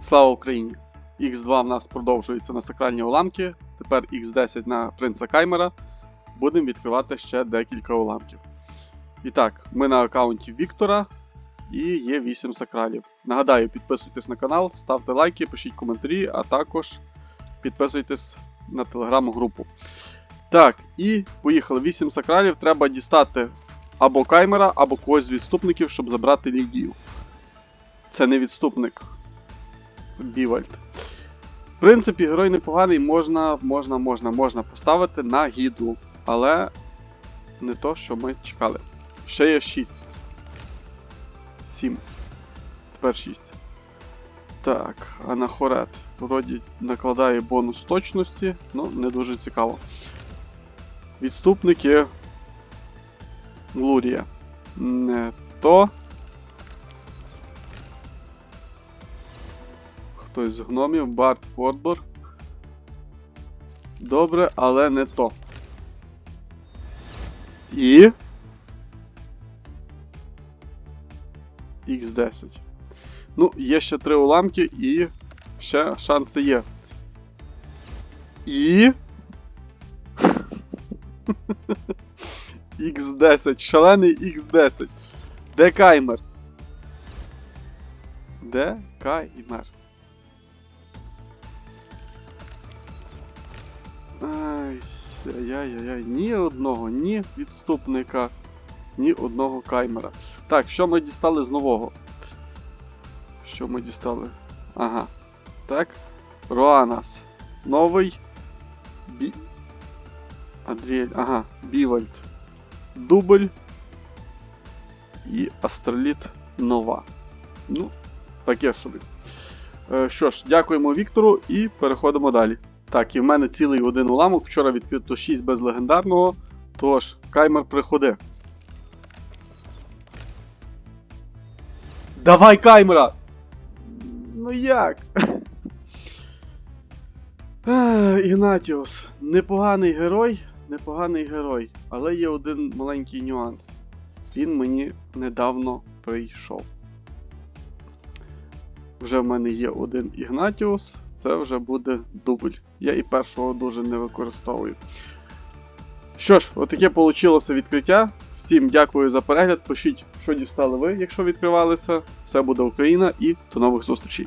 Слава Україні! Х2 в нас продовжується на сакральні уламки. Тепер Х10 на принца Каймера. Будемо відкривати ще декілька уламків. І так, ми на аккаунті Віктора і є 8 сакралів. Нагадаю, підписуйтесь на канал, ставте лайки, пишіть коментарі, а також підписуйтесь на телеграм-групу. Так, і поїхали. 8 сакралів. Треба дістати або каймера, або когось з відступників, щоб забрати лідію. Це не відступник. Бівальд. В принципі, герой непоганий, можна, можна, можна, можна поставити на гіду, але не то, що ми чекали. Ще є 6. 7. Тепер 6. Так, анахорет. Вроді накладає бонус точності, ну, не дуже цікаво. Відступники. Лурія. Не то. Хтось з гномів, Барт Фордбор. Добре, але не то. І. Х10. Ну, є ще три уламки і ще шанси є. І. Х10, шалений Х10. Де каймер? Де каймер? Ай, яй-яй-яй, ні одного, ні відступника, ні одного каймера. Так, що ми дістали з нового? Що ми дістали? Ага. Так. Роанас. Новий. Бі. Адріель. Ага, Бівальд. Дубль. І Астроліт нова. Ну, таке собі. Е, що ж, дякуємо Віктору і переходимо далі. Так, і в мене цілий один уламок. Вчора відкрито 6 без легендарного. Тож, каймер приходи. Давай каймера! Ну як? Ігнатіус. Непоганий герой, непоганий герой. Але є один маленький нюанс. Він мені недавно прийшов. Вже в мене є один Ігнатіус, це вже буде дубль. Я і першого дуже не використовую. Що ж, отаке вийшло відкриття. Всім дякую за перегляд. Пишіть, що дістали ви, якщо відкривалися. Все буде Україна і до нових зустрічей.